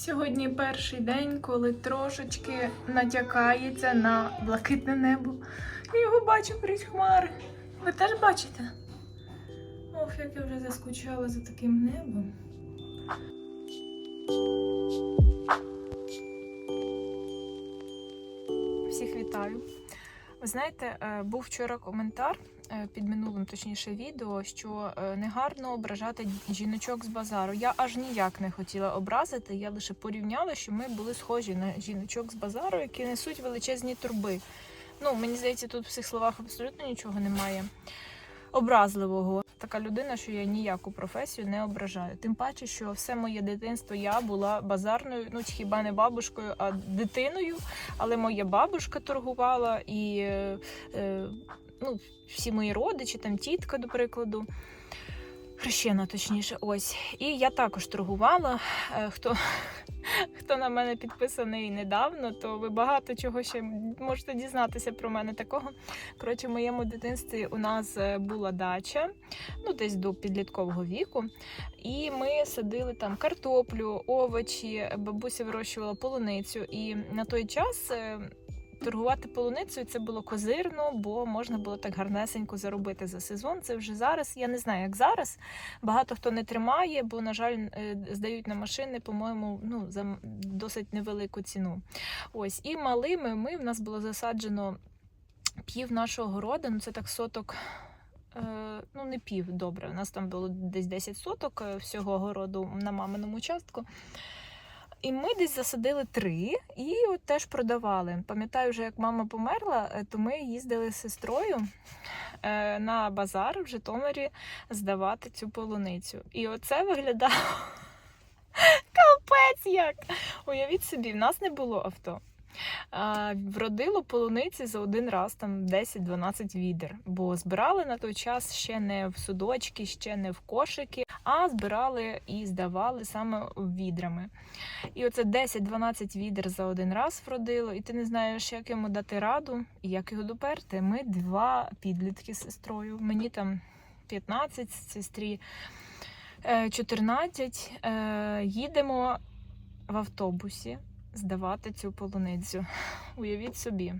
Сьогодні перший день, коли трошечки натякається на блакитне небо. Я його бачу крізь хмари. Ви теж бачите? Ох, як я вже заскучала за таким небом. Всіх вітаю. Ви знаєте, е, був вчора коментар під минулим, точніше, відео, що е, негарно ображати жіночок з базару. Я аж ніяк не хотіла образити. Я лише порівняла, що ми були схожі на жіночок з базару, які несуть величезні турби. Ну, мені здається, тут в цих словах абсолютно нічого немає образливого. Така людина, що я ніяку професію не ображаю. Тим паче, що все моє дитинство я була базарною, ну хіба не бабушкою, а дитиною. Але моя бабушка торгувала і е, е, ну, всі мої родичі, там тітка, до прикладу. Хрещена, точніше, ось. І я також торгувала. Е, Хто, хто на мене підписаний недавно, то ви багато чого ще можете дізнатися про мене такого. Коротше, в моєму дитинстві у нас е, була дача, ну десь до підліткового віку. І ми садили там картоплю, овочі, бабуся вирощувала полуницю. І на той час. Торгувати полуницею це було козирно, бо можна було так гарнесенько заробити за сезон. Це вже зараз. Я не знаю, як зараз. Багато хто не тримає, бо, на жаль, е, здають на машини, по-моєму, ну за досить невелику ціну. Ось і малими ми в нас було засаджено пів нашого городу. Ну це так соток. е, Ну, не пів, добре. У нас там було десь 10 соток е, всього городу на маминому участку. І ми десь засадили три і от теж продавали. Пам'ятаю, вже як мама померла, е, то ми їздили з сестрою е, на базар в Житомирі здавати цю полуницю. І оце виглядало капець як. Уявіть собі, в нас не було авто. Вродило полуниці за один раз там 10-12 відер, бо збирали на той час ще не в судочки, ще не в кошики, а збирали і здавали саме відрами. І оце 10-12 відер за один раз вродило, і ти не знаєш, як йому дати раду і як його доперти. Ми два підлітки з сестрою. Мені там 15, сестрі е, 14. Е, Їдемо в автобусі здавати цю полуницю. Уявіть собі.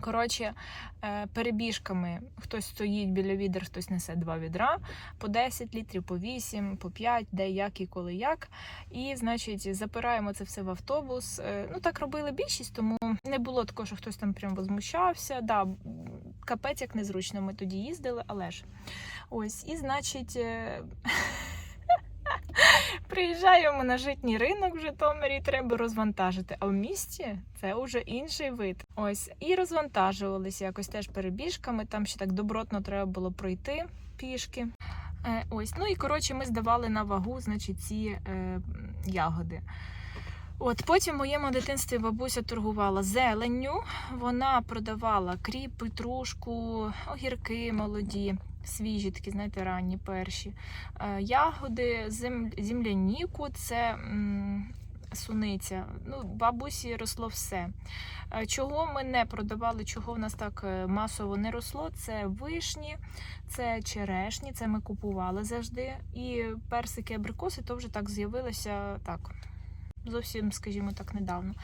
Коротше, е, перебіжками хтось стоїть біля відер, хтось несе два відра по 10 літрів, по 8, по 5, де як і коли як. І, значить, запираємо це все в автобус. Е, Ну, так робили більшість, тому не було такого, що хтось там прям возмущався. Да, капець як незручно ми тоді їздили, але ж. Ось, і, значить. Приїжджаємо на житній ринок в Житомирі, треба розвантажити. А в місті це вже інший вид. Ось і розвантажувалися якось теж перебіжками. Там ще так добротно треба було пройти пішки. Е, ось, ну і коротше, ми здавали на вагу, значить, ці е, ягоди. От потім в моєму дитинстві бабуся торгувала зеленню. Вона продавала кріп, петрушку, огірки молоді, свіжі, такі, знаєте, ранні перші. Е, Ягоди, зем... земляніку, це суниця. Ну, бабусі росло все. Е, Чого ми не продавали, чого в нас так е, масово не росло, це вишні, це черешні, це ми купували завжди. І персики, абрикоси то вже так з'явилося так зовсім, скажімо так, недавно.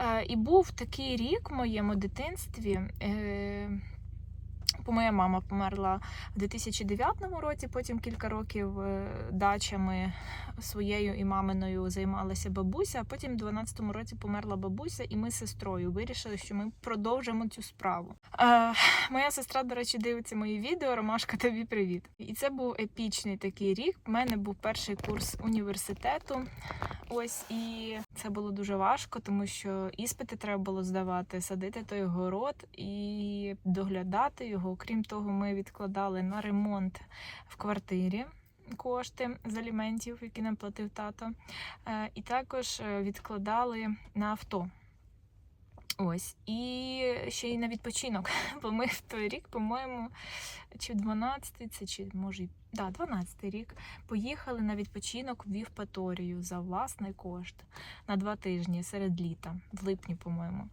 Е, і був такий рік в моєму дитинстві. Моя мама померла в 2009 році, потім кілька років е, дачами своєю і маминою займалася бабуся, а потім в 2012 році померла бабуся, і ми з сестрою вирішили, що ми продовжимо цю справу. Е, моя сестра, до речі, дивиться мої відео. Ромашка, тобі привіт. І це був епічний такий рік. У мене був перший курс університету. Ось і це було дуже важко, тому що іспити треба було здавати, садити той город і доглядати його. Крім того, ми відкладали на ремонт в квартирі. Кошти з аліментів, які нам платив тато, Е, і також е, відкладали на авто. Ось, і ще й на відпочинок. Бо ми в той рік, по-моєму, чи в 12-й, це чи може, да, 12-й рік, поїхали на відпочинок в Євпаторію за власний кошт на два тижні серед літа, в липні, по-моєму.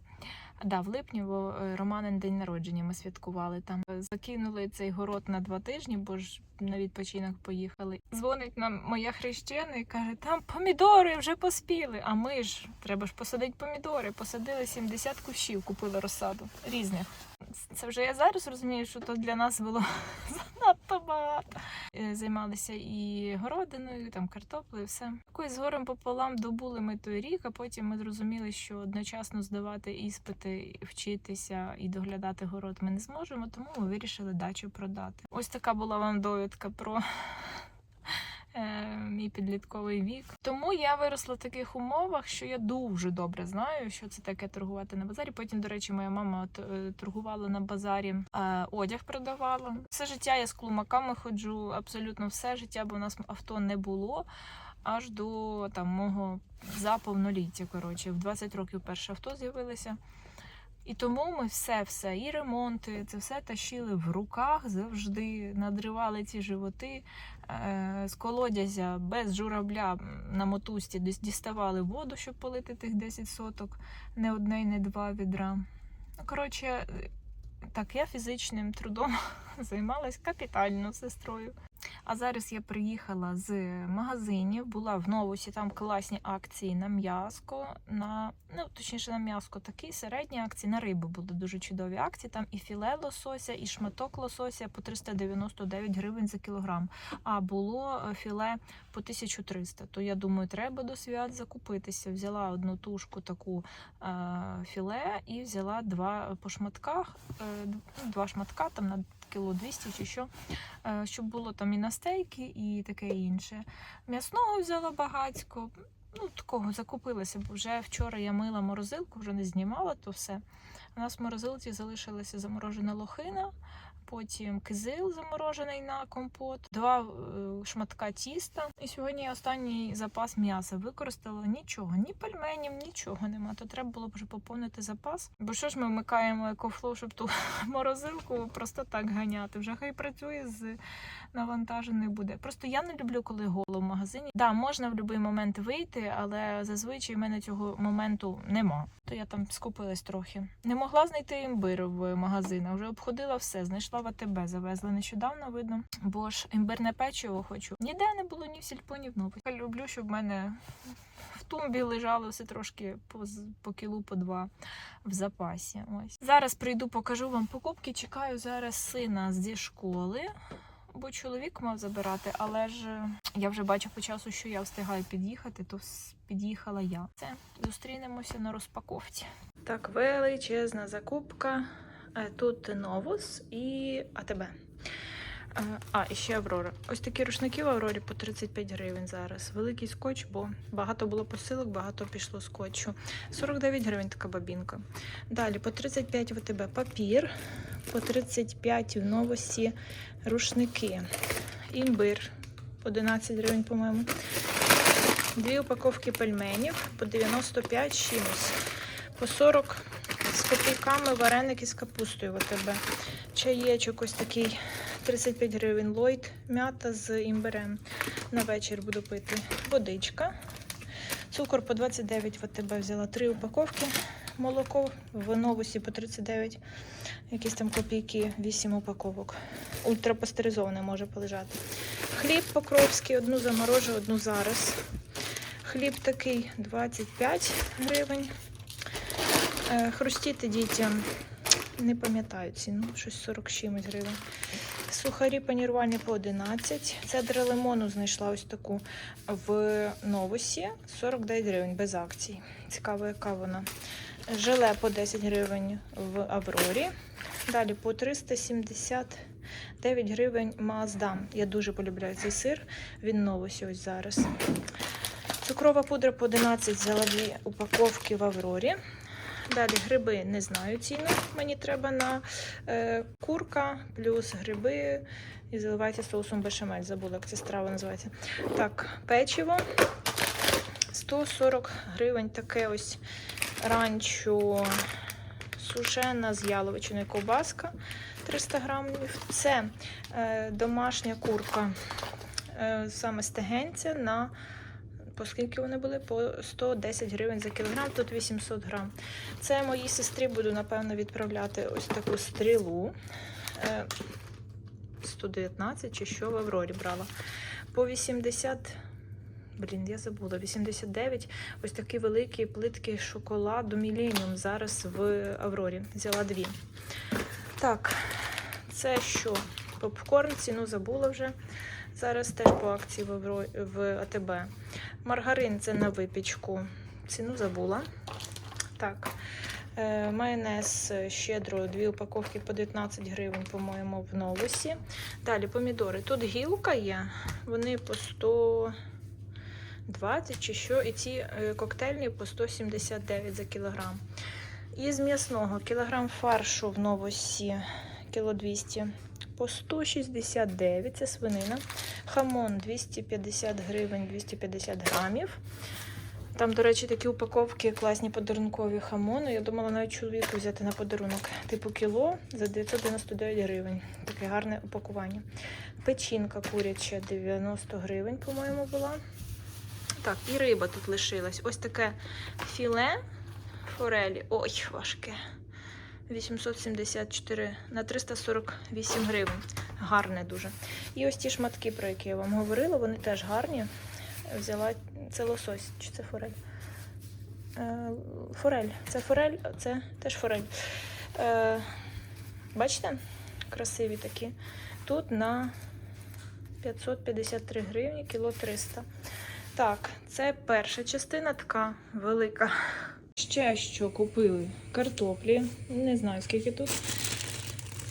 Да, в липні, бо е, Романин день народження ми святкували там. Закинули цей город на два тижні, бо ж на відпочинок поїхали. Дзвонить нам моя хрещена і каже: там помідори вже поспіли. А ми ж треба ж посадити помідори. Посадили 70 кущів, купили розсаду різних. Це вже я зараз розумію, що то для нас було занадто багато. Е, Займалися і городиною, і там картоплею, все. Якось з пополам добули ми той рік, а потім ми зрозуміли, що одночасно здавати іспити, вчитися і доглядати город ми не зможемо, тому ми вирішили дачу продати. Ось така була вам довідка про. Е, Мій підлітковий вік. Тому я виросла в таких умовах, що я дуже добре знаю, що це таке торгувати на базарі. Потім, до речі, моя мама е, торгувала на базарі, е, одяг продавала. Все життя я з клумаками ходжу, абсолютно все життя, бо у нас авто не було. Аж до там мого заповноліття. Коротше, в 20 років перше авто з'явилося. І тому ми все, все, і ремонти, це все тащили в руках завжди, надривали ці животи е, з колодязя без журавля на десь діставали воду, щоб полити тих 10 соток, не одне й не два відра. Ну, коротше, е, так, я фізичним трудом займалась капітально сестрою. А зараз я приїхала з магазинів, була в новусі, там класні акції на м'яско, на ну точніше на м'яско такі середні акції, на рибу були дуже чудові акції. Там і філе лосося, і шматок лосося по 399 гривень за кілограм. А було е, філе по 1300. То я думаю, треба до свят закупитися. Взяла одну тушку таку е, філе і взяла два по шматках, е, ну, два шматка там на кіло 200 чи що, е, щоб було там і на стейки, і таке інше. М'ясного взяла багацько. Ну, такого закупилася, бо вже вчора я мила морозилку, вже не знімала то все. У нас в морозилці залишилася заморожена лохина, потім кизил заморожений на компот, два е, шматка тіста. І сьогодні останній запас м'яса використала нічого, ні пельменів, нічого нема. То треба було б вже поповнити запас. Бо що ж ми вмикаємо екофлоу, щоб ту морозилку просто так ганяти. Вже хай працює з навантажений буде. Просто я не люблю, коли голо в магазині. Да, можна в будь-який момент вийти, але зазвичай в мене цього моменту нема. То я там скупилась трохи. Не могла знайти імбир в магазинах. Вже обходила все. Знайшла в АТБ, завезла нещодавно, видно. Бо ж імбирне печиво хочу. Ніде не було ні в сільпо, ні в новості. Я люблю, щоб в мене в тумбі лежало все трошки по, по кілу, по два в запасі. Ось зараз прийду, покажу вам покупки. Чекаю зараз сина зі школи. Бо чоловік мав забирати, але ж е, я вже бачу по часу, що я встигаю під'їхати, то під'їхала я. Це зустрінемося на розпаковці. Так, величезна закупка. Е, Тут Новус і АТБ. Е, А, і ще Аврора. Ось такі рушники в Аврорі по 35 гривень зараз. Великий скотч, бо багато було посилок, багато пішло скотчу. 49 гривень така бабінка. Далі по 35 в АТБ папір, по 35 в новості рушники. Імбир по 11 гривень, по-моєму. Дві упаковки пельменів по 95 чимось. По 40 з копійками вареники з капустою в АТБ. Чаєчок ось такий 35 гривень. Лойд, м'ята з імбирем. На вечір буду пити. Водичка. Цукор по 29 в АТБ взяла три упаковки. Молоко в новусі по 39. Якісь там копійки, 8 упаковок. Ультрапастеризоване може полежати. Хліб покровський, одну заморожу, одну зараз. Хліб такий 25 гривень. Е, Хрустіти дітям не пам'ятаю ціну, щось 40 чимось гривень. Сухарі панірувальні по 11. Цедра лимону знайшла ось таку в новосі 49 гривень без акцій. Цікаво, яка вона. Желе по 10 гривень в Аврорі. Далі по 379 гривень Маздам. Я дуже полюбляю цей сир. Він новосі ось зараз. Цукрова пудра по 11 взяла упаковки в Аврорі. Далі гриби не знаю ціну. Мені треба на е, курка плюс гриби і заливайте соусом бешамель. Забула, як ця страва називається. Так, печиво 140 гривень. Таке ось ранчо сушена з яловичиною ковбаска 300 грамів. Це е, домашня курка, е, саме стегенця на По скільки вони були? По 110 гривень за кілограм, тут 800 грам. Це моїй сестрі буду, напевно, відправляти ось таку стрілу. Е, 119 чи що в Аврорі брала. По 80. Блін, я забула, 89. Ось такі великі плитки шоколаду Millennium зараз в Аврорі. Взяла дві. Так, це що? Попкорн, ціну забула вже. Зараз теж по акції в АТБ. Маргарин це на випічку. Ціну забула. Так. Е, майонез щедро, дві упаковки по 19 гривень, по-моєму, в новосі. Далі помідори. Тут гілка є, вони по 120 чи що, і ці е, коктейльні по 179 за кілограм. Із м'ясного кілограм фаршу в новосі, кіло 200 по 169, це свинина. Хамон 250 гривень, 250 грамів. Там, до речі, такі упаковки класні подарункові хамону. Я думала навіть чоловіку взяти на подарунок. Типу кіло за 999 гривень. Таке гарне упакування. Печінка куряча 90 гривень, по-моєму, була. Так, і риба тут лишилась. Ось таке філе форелі. Ой, важке. 874 на 348 гривень. Гарне дуже. І ось ті шматки, про які я вам говорила, вони теж гарні. Взяла це лосось, чи це форель? Е, форель. Це форель, це теж форель. Е, бачите? Красиві такі. Тут на 553 гривні, кіло 300. Так, це перша частина така велика. Ще що купили? Картоплі. Не знаю, скільки тут.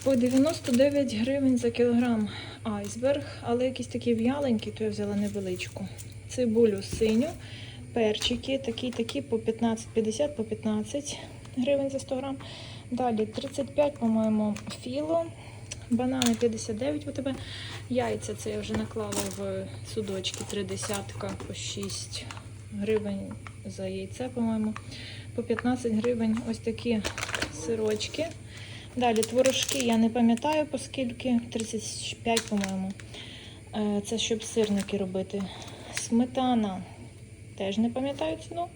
По 99 гривень за кілограм айсберг, але якісь такі в'яленькі, то я взяла невеличку. Цибулю синю, перчики, такі, такі по 15,50 по 15 гривень за 100 грам. Далі 35, по-моєму, філо. Банани 59 у тебе. Яйця це я вже наклала в судочки. Три десятка по 6 гривень за яйце, по-моєму. По 15 гривень ось такі сирочки. Далі творожки, я не пам'ятаю по скільки, 35, по-моєму. Е, Це щоб сирники робити. Сметана, теж не пам'ятаю ціну.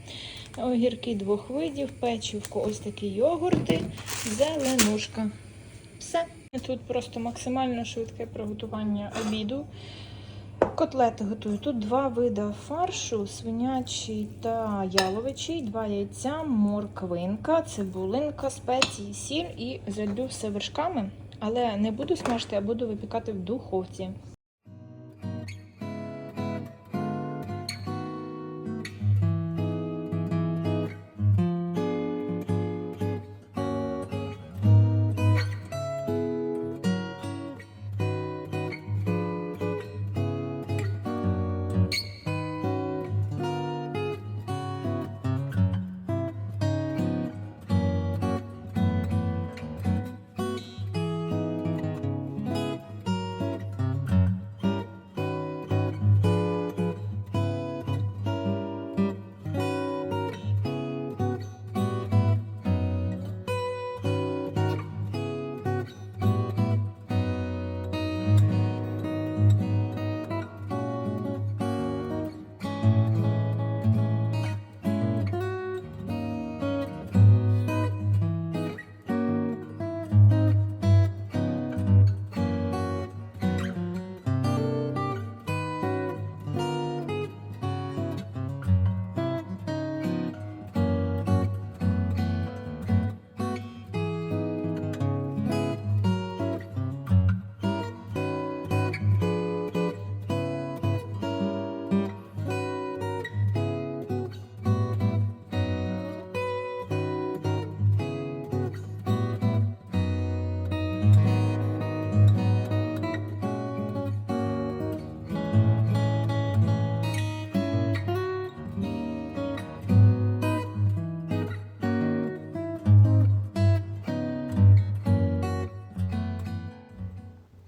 Огірки двох видів, печівко, ось такі йогурти, зеленушка. Все. Тут просто максимально швидке приготування обіду. Котлети готую. Тут два види фаршу: свинячий та яловичий, два яйця, морквинка, цибулинка, спеції, сіль і залью все вершками. Але не буду смажити, а буду випікати в духовці.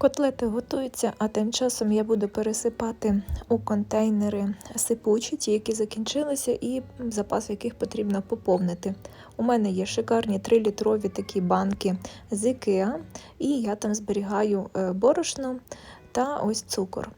Котлети готуються, а тим часом я буду пересипати у контейнери сипучі, ті, які закінчилися, і запас яких потрібно поповнити. У мене є шикарні 3-літрові такі банки з Ікеа, і я там зберігаю е, борошно та ось цукор.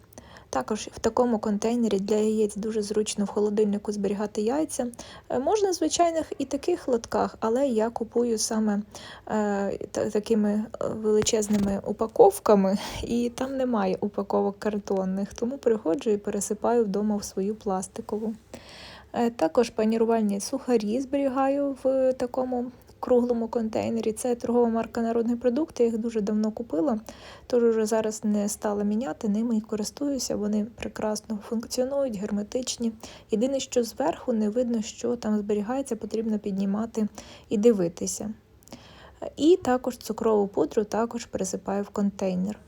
Також в такому контейнері для яєць дуже зручно в холодильнику зберігати яйця. Е, Можна в звичайних і таких лотках, але я купую саме е, такими е, величезними упаковками, і там немає упаковок картонних, тому приходжу і пересипаю вдома в свою пластикову. Е, Також панірувальні сухарі зберігаю в такому круглому контейнері. Це торгова марка Народний продукт. Я їх дуже давно купила, тож уже зараз не стала міняти ними і користуюся. Вони прекрасно функціонують, герметичні. Єдине, що зверху не видно, що там зберігається, потрібно піднімати і дивитися. І також цукрову пудру також пересипаю в контейнер.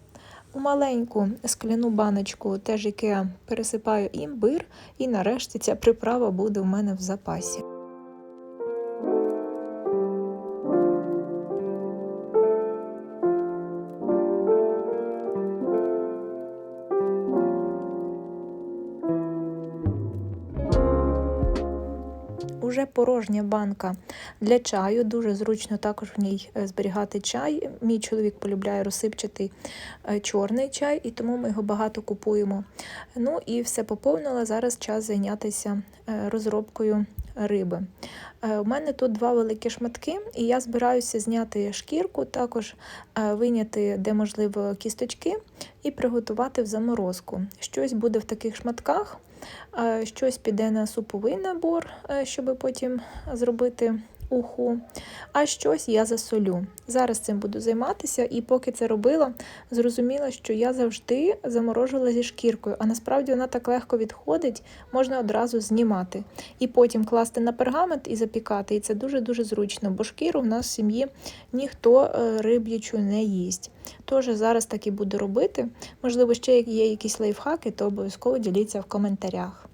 У маленьку скляну баночку теж IKEA пересипаю імбир, і нарешті ця приправа буде в мене в запасі. Уже порожня банка для чаю. Дуже зручно також в ній е, зберігати чай. Мій чоловік полюбляє розсипчатий е, чорний чай, і тому ми його багато купуємо. Ну і все поповнила. Зараз час зайнятися е, розробкою риби. Е, У мене тут два великі шматки, і я збираюся зняти шкірку, також е, виняти, де можливо, кісточки, і приготувати в заморозку. Щось буде в таких шматках. Е, Щось піде на суповий набор, щоб потім зробити уху, а щось я засолю. Зараз цим буду займатися, і поки це робила, зрозуміла, що я завжди заморожувала зі шкіркою, а насправді вона так легко відходить, можна одразу знімати. І потім класти на пергамент і запікати. І це дуже-дуже зручно, бо шкіру в нас в сім'ї ніхто е, риб'ячу не їсть. Тож зараз так і буду робити. Можливо, ще є якісь лайфхаки, то обов'язково діліться в коментарях.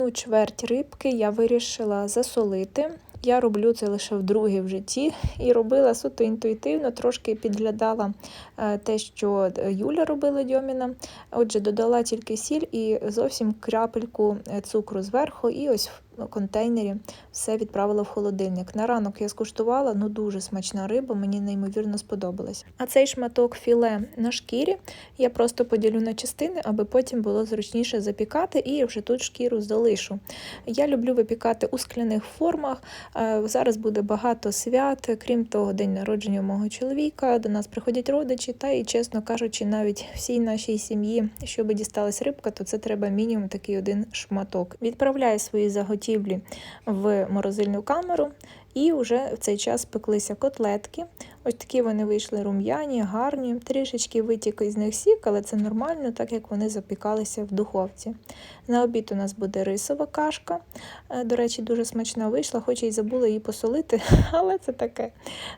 Одну чверть рибки я вирішила засолити. Я роблю це лише вдруге в житті і робила суто інтуїтивно, трошки підглядала е, те, що е, Юля робила Дьоміна. Отже, додала тільки сіль і зовсім крапельку е, цукру зверху, і ось контейнері все відправила в холодильник. На ранок я скуштувала, ну дуже смачна риба, мені неймовірно сподобалась. А цей шматок філе на шкірі я просто поділю на частини, аби потім було зручніше запікати, і вже тут шкіру залишу. Я люблю випікати у скляних формах. Е, Зараз буде багато свят, крім того, день народження мого чоловіка. До нас приходять родичі, та і, чесно кажучи, навіть всій нашій сім'ї, щоб дісталась рибка, то це треба мінімум такий один шматок. Відправляю свої заготівлі в морозильну камеру. І вже в цей час пеклися котлетки. Ось такі вони вийшли рум'яні, гарні, трішечки витік із них сік, але це нормально, так як вони запікалися в духовці. На обід у нас буде рисова кашка. Е, До речі, дуже смачна вийшла, хоч і забула її посолити, але це таке.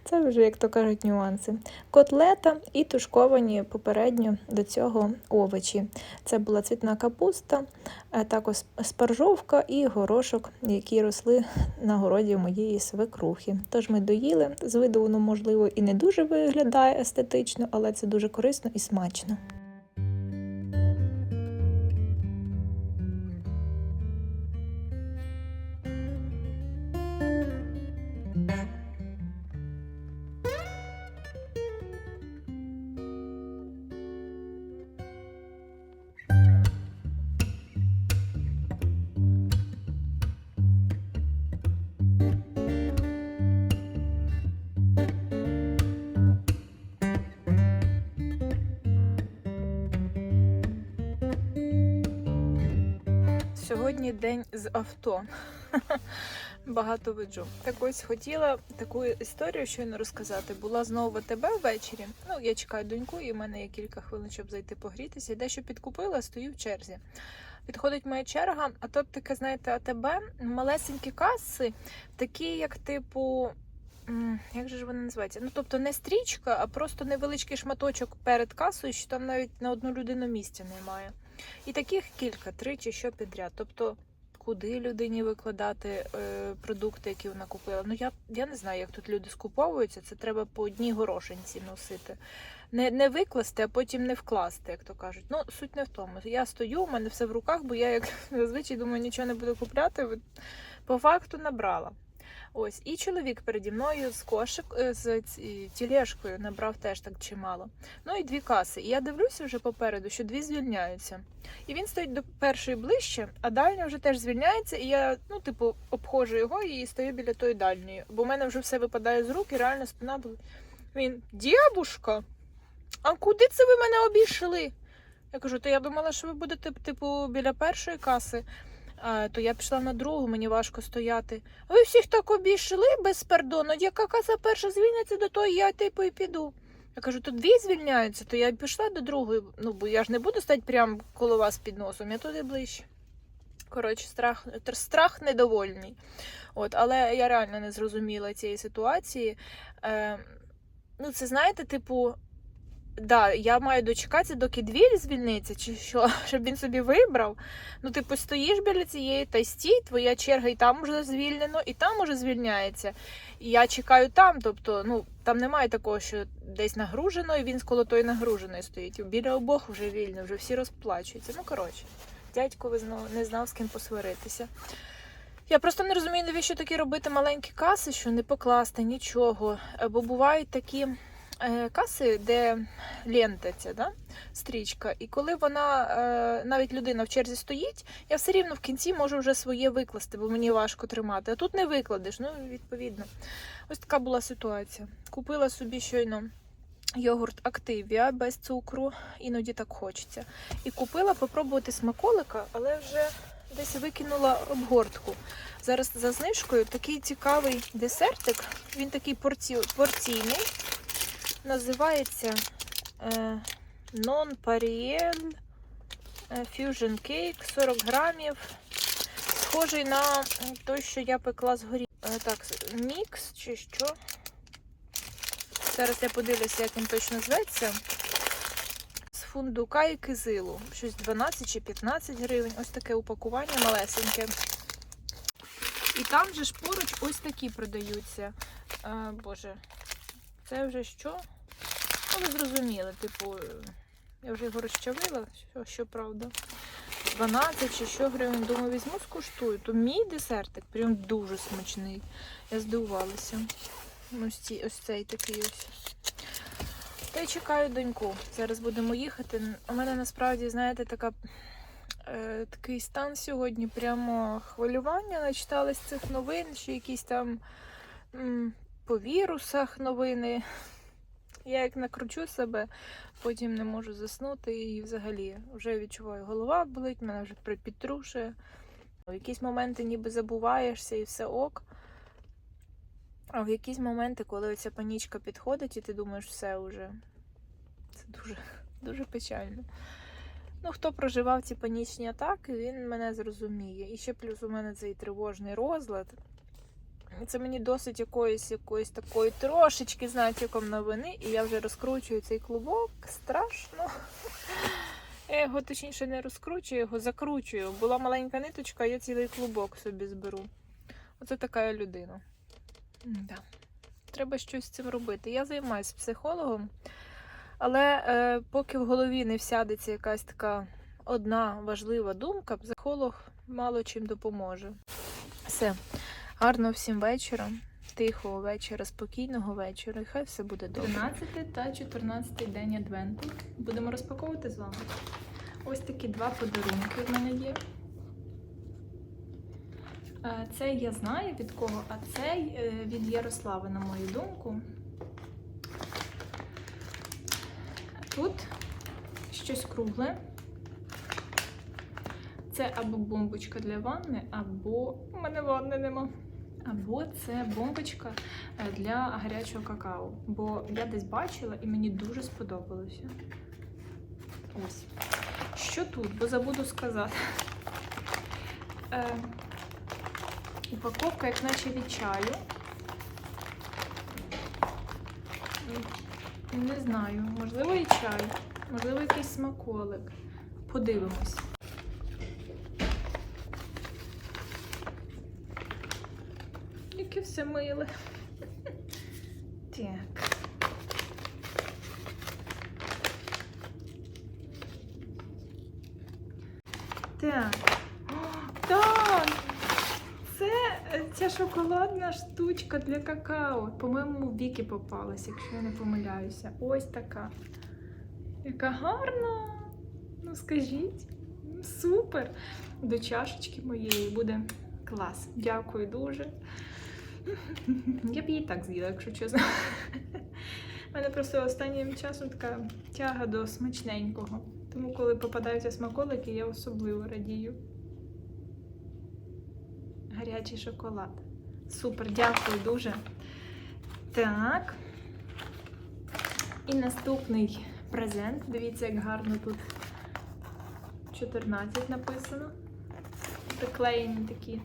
Це вже, як то кажуть, нюанси. Котлета і тушковані попередньо до цього овочі. Це була цвітна капуста, е, також спаржовка і горошок, які росли на городі моєї свекрухи. Тож ми доїли. З виду воно, можливо, і не дуже виглядає естетично, але це дуже корисно і смачно. Сьогодні день з авто. Багато виджу. Так ось хотіла таку історію щойно розказати. Була знову в АТБ ввечері. Ну, я чекаю доньку, і в мене є кілька хвилин, щоб зайти погрітися. Дещо підкупила, стою в черзі. Підходить моя черга, а тут таке, знаєте, АТБ, малесенькі каси, такі, як типу. Як же ж вони називаються? Ну, тобто не стрічка, а просто невеличкий шматочок перед касою, що там навіть на одну людину місця немає. І таких кілька, три чи що підряд. Тобто, куди людині викладати е, продукти, які вона купила. Ну я, я не знаю, як тут люди скуповуються. Це треба по одній горошинці носити. Не, не викласти, а потім не вкласти, як то кажуть. Ну, суть не в тому. Я стою, у мене все в руках, бо я як зазвичай думаю, нічого не буду купляти. По факту набрала. Ось, і чоловік переді мною з кошик е, з тілешкою набрав теж так чимало. Ну і дві каси. І я дивлюся вже попереду, що дві звільняються. І він стоїть до першої ближче, а дальня вже теж звільняється, і я, ну, типу, обходжу його і стою біля тої дальньої. Бо в мене вже все випадає з рук, і реально спина болить. Він, дівушка, а куди це ви мене обійшли? Я кажу, то я думала, що ви будете, типу, біля першої каси. То я пішла на другу, мені важко стояти. Ви всіх так обійшли без пардону. Яка каса перша звільниться, до того я типу і піду. Я кажу, тут дві звільняються, то я пішла до другої. Ну, бо я ж не буду стати прямо коло вас під носом, я туди ближче. Коротше, страх, страх недовольний. От, але я реально не зрозуміла цієї ситуації. Е, ну, це знаєте, типу, да, я маю дочекатися, доки двір звільниться, чи що, щоб він собі вибрав. Ну, типу, стоїш біля цієї та й стій, твоя черга і там уже звільнено, і там уже звільняється. І я чекаю там. Тобто, ну там немає такого, що десь нагружено, і він з коло тої нагруженої стоїть. Біля обох вже вільно, вже всі розплачуються. Ну, коротше, дядько не знав, з ким посваритися. Я просто не розумію, навіщо такі робити маленькі каси, що не покласти нічого. Бо бувають такі каси, де лента ця, да? стрічка. І коли вона, е, навіть людина в черзі стоїть, я все рівно в кінці можу вже своє викласти, бо мені важко тримати. А тут не викладеш, ну відповідно. Ось така була ситуація. Купила собі щойно йогурт Активія без цукру, іноді так хочеться. І купила попробувати смаколика, але вже десь викинула обгортку. Зараз за знижкою такий цікавий десертик. Він такий порці... порційний. Називається е, Non Pariel е, Fusion Cake 40 грамів. Схожий на той, що я пекла з. Е, так, мікс чи що. Зараз я подивлюся, як він точно зветься. З фундука і кизилу. Щось 12 чи 15 гривень. Ось таке упакування малесеньке. І там же ж поруч ось такі продаються. Боже, це вже що? Ну, ви зрозуміли, типу, я вже його розчавила, що, що правда. 12 чи що гривень, думаю, візьму, скуштую. То мій десертик прям дуже смачний. Я здивувалася. Ось, ці, ось цей такий ось. Та й чекаю доньку. Зараз будемо їхати. У мене насправді, знаєте, така, е, такий стан сьогодні. Прямо хвилювання. Начиталась цих новин, що якісь там м, по вірусах новини. Я як накручу себе, потім не можу заснути і взагалі вже відчуваю, голова болить, мене вже підтрушує. В якісь моменти ніби забуваєшся і все ок. А в якісь моменти, коли оця панічка підходить, і ти думаєш, все вже. Це дуже, дуже печально. Ну, хто проживав ці панічні атаки, він мене зрозуміє. І ще плюс у мене цей тривожний розлад. Це мені досить якоїсь якоїсь такої трошечки з новини, і я вже розкручую цей клубок. Страшно. Я його точніше не розкручую, його закручую. Була маленька ниточка, я цілий клубок собі зберу. Оце така я людина. Да. Треба щось з цим робити. Я займаюся психологом, але е, поки в голові не всядеться якась така одна важлива думка, психолог мало чим допоможе. Все. Гарного всім вечора, тихого вечора, спокійного вечора. І хай все буде добре. 13 та 14 день адвенту. Будемо розпаковувати з вами. Ось такі два подарунки в мене є. Е, Цей я знаю від кого, а цей е, від Ярослави, на мою думку. Тут щось кругле. Це або бомбочка для ванни, або у мене ванни нема. Або це бомбочка е, для гарячого какао. Бо я десь бачила і мені дуже сподобалося. Ось. Що тут? Бо забуду сказати. Е, упаковка, як наче від чаю. Не знаю, можливо, і чай, можливо, якийсь смаколик. Подивимось. Все миле. Так. Так. О, Так. Це е, ця шоколадна штучка для какао. По-моєму, в Вікі попалась, якщо я не помиляюся. Ось така. Яка гарна. Ну, скажіть. Супер. До чашечки моєї буде клас. Дякую дуже. Я б її так з'їла, якщо чесно. У мене просто останнім часом така тяга до смачненького. Тому, коли попадаються смаколики, я особливо радію. Гарячий шоколад. Супер, дякую дуже. Так. І наступний презент. Дивіться, як гарно тут 14 написано. Приклеєні такі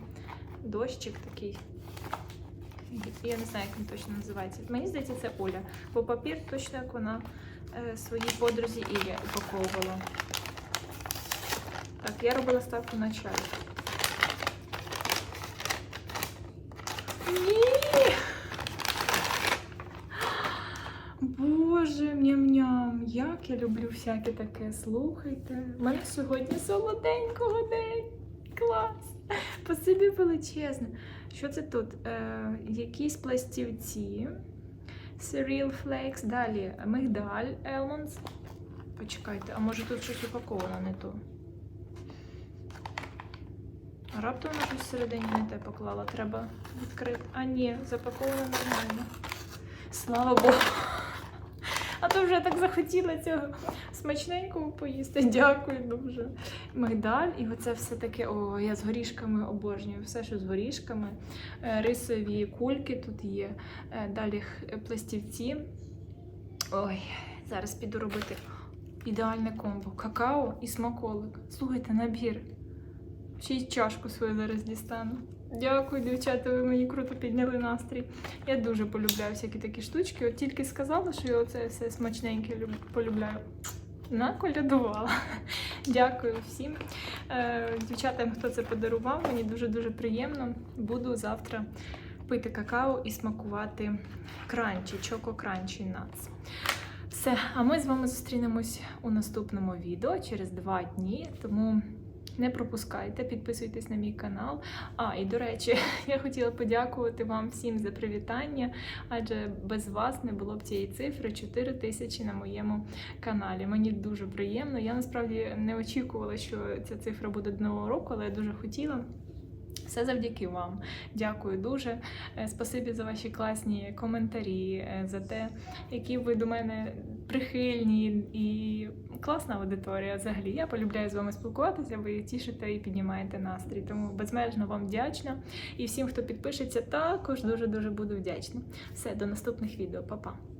дощик такий. Я не знаю, як він точно називається. Мені здається, це Оля. Бо папір точно як вона е, своїй подрузі Ілі упаковувала. Так, я робила ставку на чай. Ні! Боже, ням-ням, як я люблю всяке таке. Слухайте. У мене сьогодні солоденького день. Клас! Спасибі величезне. Що це тут? Е, якісь пластівці. Cereal Flakes, далі мигдаль Elmonds. Почекайте, а може тут щось упаковано не то? А Раптом вона щось всередині не те поклала. Треба відкрити. А ні, запаковано нормально. Слава Богу. А то вже так захотіла цього смачненького поїсти. Дякую дуже. Мигдаль, і оце все таке. О, я з горішками обожнюю. Все, що з горішками. Е, Рисові кульки тут є. Е, Далі пластівці. Ой, зараз піду робити ідеальне комбо. Какао і смаколик. Слухайте, набір. Ще й чашку свою зараз дістану. Дякую, дівчата, ви мені круто підняли настрій. Я дуже полюбляю всякі такі штучки. От тільки сказала, що я оце все смачненьке полюбляю. Наколядувала. Дякую всім. Е, дівчатам, хто це подарував, мені дуже-дуже приємно. Буду завтра пити какао і смакувати кранчі, чоко кранчі нац. Все, а ми з вами зустрінемось у наступному відео через два дні. Тому не пропускайте, підписуйтесь на мій канал. А, і до речі, я хотіла подякувати вам всім за привітання, адже без вас не було б цієї цифри 4 тисячі на моєму каналі. Мені дуже приємно. Я насправді не очікувала, що ця цифра буде до нового року, але я дуже хотіла. Все завдяки вам. Дякую дуже. Е, Спасибі за ваші класні коментарі, е, за те, які ви до мене прихильні і класна аудиторія. Взагалі, я полюбляю з вами спілкуватися. Ви тішите і піднімаєте настрій. Тому безмежно вам вдячна. І всім, хто підпишеться, також дуже дуже буду вдячна. Все, до наступних відео, Па-па!